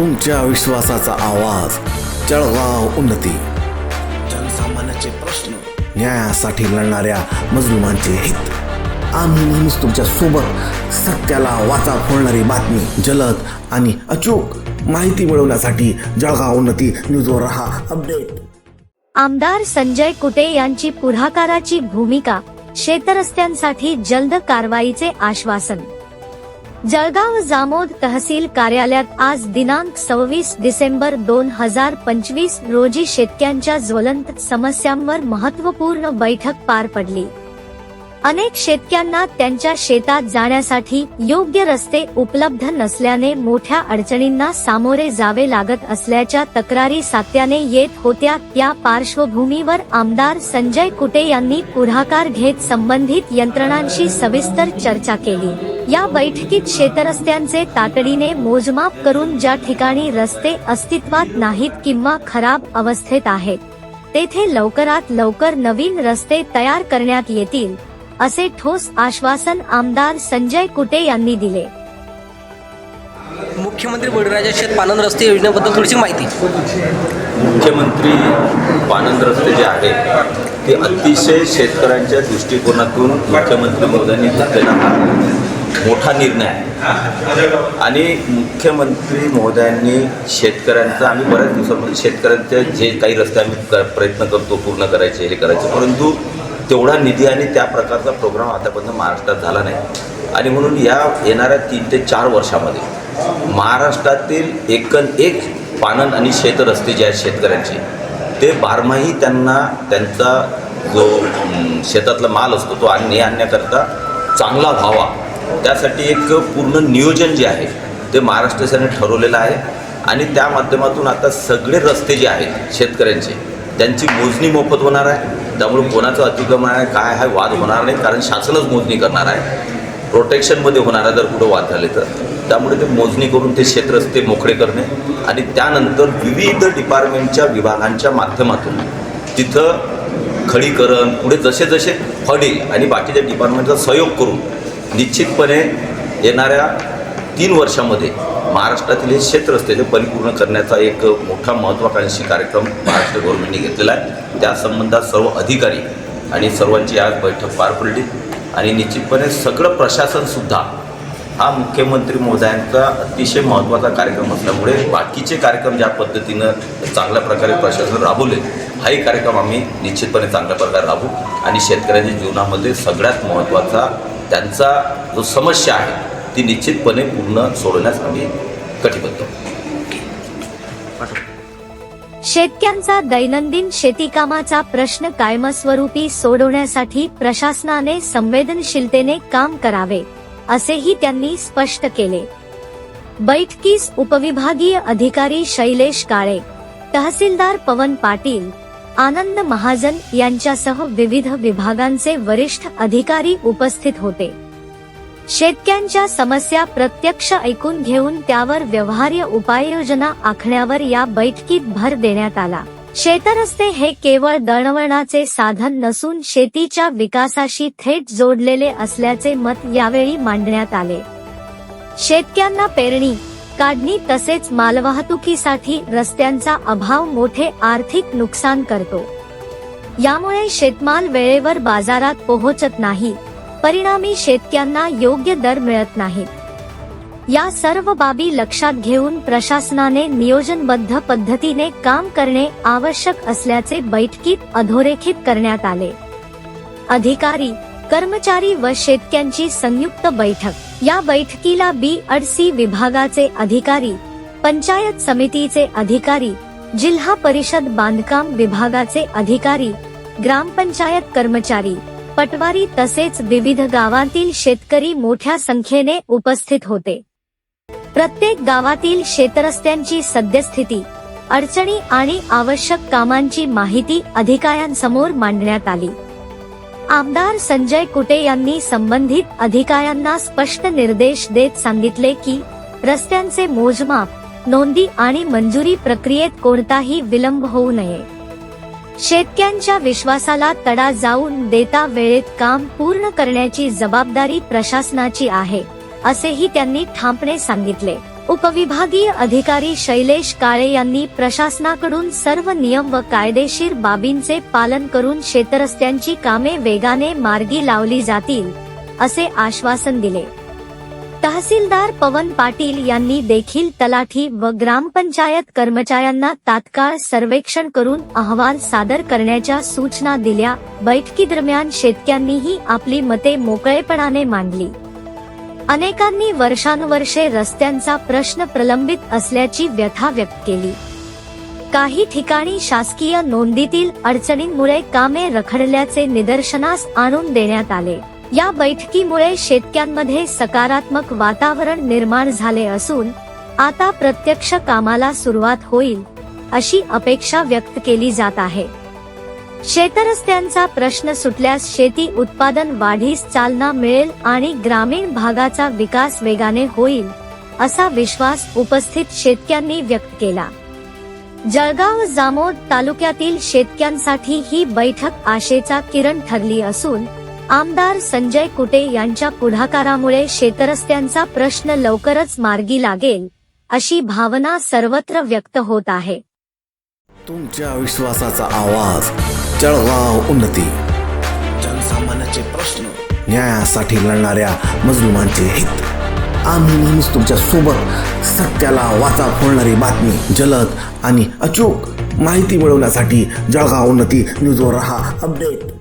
तुमच्या विश्वासाचा आवाज जळगाव उन्नती. जनसामान्याचे प्रश्न न्यायासाठी लढणाऱ्या मजलुमांचे हित. आम्ही नेहमीच तुमच्यासोबत सत्याला वाचा फोडणारी बातमी जलद आणि अचूक माहिती मिळवण्यासाठी जळगाव उन्नती न्यूजवर रहा अपडेट. आमदार संजय कुटे यांची पुढाकाराची भूमिका शेतरस्त्यांसाठी जलद कारवाईचे आश्वासन. जळगाव जामोद तहसील कार्यालयात आज दिनांक सव्वीस डिसेंबर दोन हजार पंचवीस रोजी शेतकऱ्यांच्या ज्वलंत समस्यांवर महत्त्वपूर्ण बैठक पार पडली. अनेक शेतकऱ्यांना त्यांच्या शेतात जाण्यासाठी योग्य रस्ते उपलब्ध नसल्याने मोठ्या अडचणींना सामोरे जावे लागत असल्याच्या तक्रारी सात्याने येत होत्या. त्या पार्श्वभूमीवर आमदार संजय कुटे यांनी पुढाकार घेत संबंधित यंत्रणांशी सविस्तर चर्चा केली. या बैठकीत शेतरस्त्यांचे तातडीने मोजमाप करून ज्या ठिकाणी रस्ते अस्तित्वात नाहीत किंवा खराब अवस्थेत आहेत तेथे लवकरात लवकर नवीन रस्ते तयार करण्यात येतील. असे ठोस आश्वासन आमदार संजय कुटे यांनी दिले. मुख्यमंत्री बळीराजा शेत पानंद रस्ते योजनेबद्दल थोडीशी माहिती. मुख्यमंत्री पानंद रस्ते जे आहे ते अतिशय शेतकऱ्यांच्या दृष्टिकोनातून मुख्यमंत्री मोदयांनी घेतलेला हा मोठा निर्णय आहे. आणि मुख्यमंत्री महोदयांनी शेतकऱ्यांचा आम्ही बऱ्याच दिवसांमध्ये शेतकऱ्यांचे जे काही रस्ते आम्ही प्रयत्न करतो पूर्ण करायचे हे करायचे परंतु तेवढा निधी आणि त्या प्रकारचा प्रोग्राम आतापर्यंत महाराष्ट्रात झाला नाही. आणि म्हणून या येणाऱ्या तीन ते चार वर्षामध्ये महाराष्ट्रातील एकन एक पानन आणि शेतरस्ते जे आहेत शेतकऱ्यांचे ते बारमाही त्यांना त्यांचा जो शेतातला माल असतो तो आणणे आणण्याकरता चांगला व्हावा. त्यासाठी एक पूर्ण नियोजन जे आहे ते महाराष्ट्र शासनाने ठरवलेलं आहे. आणि त्या माध्यमातून आता सगळे रस्ते जे आहेत शेतकऱ्यांचे त्यांची मोजणी मोफत होणार आहे. त्यामुळे कोणाचं अतिक्रमण आहे काय आहे वाद होणार नाही कारण शासनच मोजणी करणार आहे. प्रोटेक्शनमध्ये होणार आहे जर कुठं वाद झाले तर. त्यामुळे ते मोजणी करून ते क्षेत्रस्ते मोकळे करणे. आणि त्यानंतर विविध डिपार्टमेंटच्या विभागांच्या माध्यमातून तिथं खडीकरण पुढे जसे जसे फडेल आणि बाकीच्या डिपार्टमेंटचा सहयोग करून निश्चितपणे येणाऱ्या तीन वर्षामध्ये महाराष्ट्रातील हे क्षेत्र असते ते परिपूर्ण करण्याचा एक मोठा महत्त्वाकांक्षी कार्यक्रम महाराष्ट्र गव्हर्नमेंटने घेतलेला आहे. त्या संबंधात सर्व अधिकारी आणि सर्वांची आज बैठक पार पडली आणि निश्चितपणे सगळं प्रशासनसुद्धा हा मुख्यमंत्री महोदयांचा अतिशय महत्त्वाचा कार्यक्रम असल्यामुळे बाकीचे कार्यक्रम ज्या पद्धतीनं चांगल्या प्रकारे प्रशासन राबवले हाही कार्यक्रम आम्ही निश्चितपणे चांगल्या प्रकारे राबवू. आणि शेतकऱ्यांच्या जीवनामध्ये सगळ्यात महत्त्वाचा त्यांचा जो समस्या आहे ती निश्चितपणे पूर्ण सोडवण्यास आम्ही कटिबद्ध. शेतकऱ्यांचा दैनंदिन शेतीकामाचा प्रश्न कायमस्वरूपी सोडवण्यासाठी प्रशासनाने संवेदनशीलतेने काम करावे असेही त्यांनी स्पष्ट केले. बैठकीस उपविभागीय अधिकारी शैलेश काळे तहसीलदार पवन पाटील आनंद महाजन यांच्यासह विविध विभागांचे वरिष्ठ अधिकारी उपस्थित होते. शेतक्यांच्या समस्या प्रत्यक्ष ऐकून घेऊन त्यावर व्यवहार्य उपाययोजना आखण्यावर या बैठकीत भर देण्यात आला. शेतरस्ते हे केवळ दळणवळणाचे साधन नसून शेतीच्या विकासाशी थेट जोडलेले असल्याचे मत यावेळी मांडण्यात आले. शेतक्यांना पेरणी काढणी तसेच मालवाहतुकीसाठी रस्त्यांचा अभाव मोठे आर्थिक नुकसान करतो. यामुळे शेतमाल वेळेवर बाजारात पोहोचत नाही. परिणामी शेतक्यांना योग्य दर मिळत नाही. या सर्व बाबी लक्षात घेऊन प्रशासनाने नियोजनबद्ध पद्धतीने काम करणे आवश्यक असल्याचे बैठकीत अधोरेखित करण्यात आले. अधिकारी कर्मचारी व शेतक्यांची संयुक्त बैठक. या बैठकीला बी सी विभागाचे अधिकारी पंचायत समितीचे अधिकारी जिल्हा परिषद बांधकाम विभागाचे अधिकारी ग्रामपंचायत कर्मचारी पटवारी तसेच विविध गावांतील शेतकरी मोठ्या संख्येने उपस्थित होते. प्रत्येक गावातील शेतरस्त्यांची सद्यस्थिती अडचणी आणि आवश्यक कामांची माहिती अधिकाऱ्यांसमोर मांडण्यात आली. आमदार संजय कुटे यांनी संबंधित अधिकाऱ्यांना स्पष्ट निर्देश देत सांगितले की रस्त्यांचे मोजमाप नोंदी आणि मंजुरी प्रक्रियेत कोणताही विलंब होऊ नये. शेतक्यांच्या विश्वासाला तडा जाऊन देता वेळेत काम पूर्ण करण्याची जबाबदारी प्रशासनाची आहे असेही त्यांनी ठामपणे सांगितले. उपविभागीय अधिकारी शैलेश काळे यांनी प्रशासनाकडून सर्व नियम व कायदेशीर बाबींचे पालन करून शेतरस्त्यांची कामे वेगाने मार्गी लावली जातील असे आश्वासन दिले. तहसीलदार पवन पाटील यांनी देखील तलाठी व ग्रामपंचायत कर्मचाऱ्यांना तात्काळ सर्वेक्षण करून अहवाल सादर करण्याच्या सूचना दिल्या. बैठकीदरम्यान शेतकऱ्यांनीही आपली मते मोकळेपणाने मांडली. अनेकांनी वर्षानुवर्षे रस्त्यांचा प्रश्न प्रलंबित असल्याची व्यथा व्यक्त केली. काही ठिकाणी शासकीय नोंदीतील अडचणींमुळे कामे रखडल्याचे निदर्शनास आणून देण्यात आले. या बैठकीमुळे शेतक्यांमध्ये सकारात्मक वातावरण निर्माण झाले असून आता प्रत्यक्ष कामाला सुरुवात होईल अशी अपेक्षा व्यक्त केली जात आहे. शेतरस्त्यांचा प्रश्न सुटल्यास शेती उत्पादन वाढीस चालना मिळेल आणि ग्रामीण भागाचा विकास वेगाने होईल असा विश्वास उपस्थित शेतक्यांनी व्यक्त केला. जळगाव जामोद तालुक्यातील शेतक्यांसाठी ही बैठक आशेचा किरण ठरली असून आमदार संजय कुटे यांच्या पुढाकारामुळे शेतरस्त्यांचा प्रश्न लवकरच मार्गी लागेल अशी भावना सर्वत्र व्यक्त होत आहे. तुमच्या विश्वासाचा आवाज जळगाव उन्नती. जनसामान्याचे प्रश्न न्यायासाठी लढणाऱ्या मजलुमांचे हित. आम्ही नेहमीच तुमच्यासोबत सत्याला वाचा फोडणारी बातमी जलद आणि अचूक माहिती मिळवण्यासाठी जळगाव उन्नती न्यूजवर रहा अपडेट.